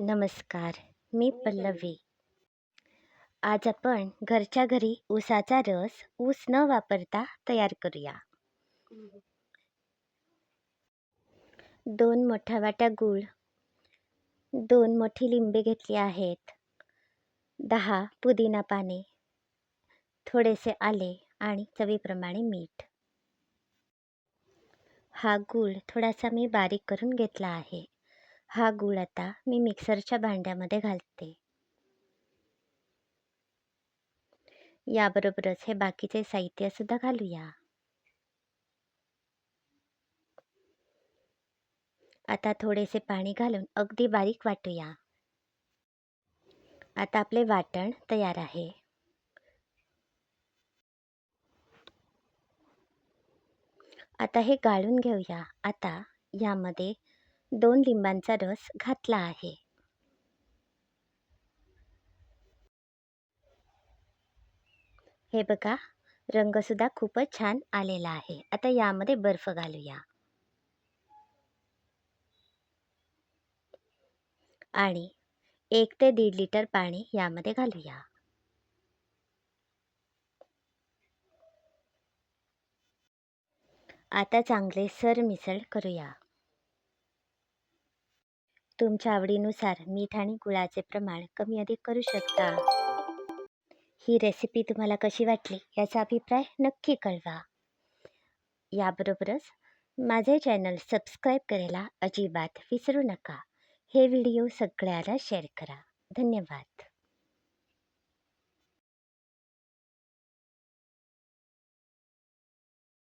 नमस्कार मी पल्लवी. आज आपण घरच्या घरी ऊसाचा रस ऊस न वापरता तयार करूया. दोन मोठ्या वाट्या गूळ दोन मोठी लिंबे घेतली आहेत दहा पुदिना पाने थोडेसे आले आणि चवीप्रमाणे मीठ. हा गूळ थोडासा मी बारीक करून घेतला आहे. हा गूळ आता मी मिक्सरच्या भांड्यामध्ये घालते. याबरोबरच हे बाकीचे साहित्य सुद्धा घालूया. आता थोडेसे पाणी घालून अगदी बारीक वाटूया. आता आपले वाटण तयार आहे. आता हे गाळून घेऊया. आता यामध्ये दोन लिंबांचा रस घातला आहे. हे बघा रंगसुद्धा खूपच छान आलेला आहे. आता यामध्ये बर्फ घालूया. आणि एक ते दीड लिटर पाणी यामध्ये घालूया. आता चांगले सरमिसळ करूया. तुमच्या आवडीनुसार मीठ आणि गुळाचे प्रमाण कमी अधिक करू शकता. ही रेसिपी तुम्हाला कशी वाटली याचा अभिप्राय नक्की कळवा. याबरोबरच माझे चॅनल सबस्क्राईब करायला अजिबात विसरू नका. हे व्हिडिओ सगळ्याला शेअर करा. धन्यवाद.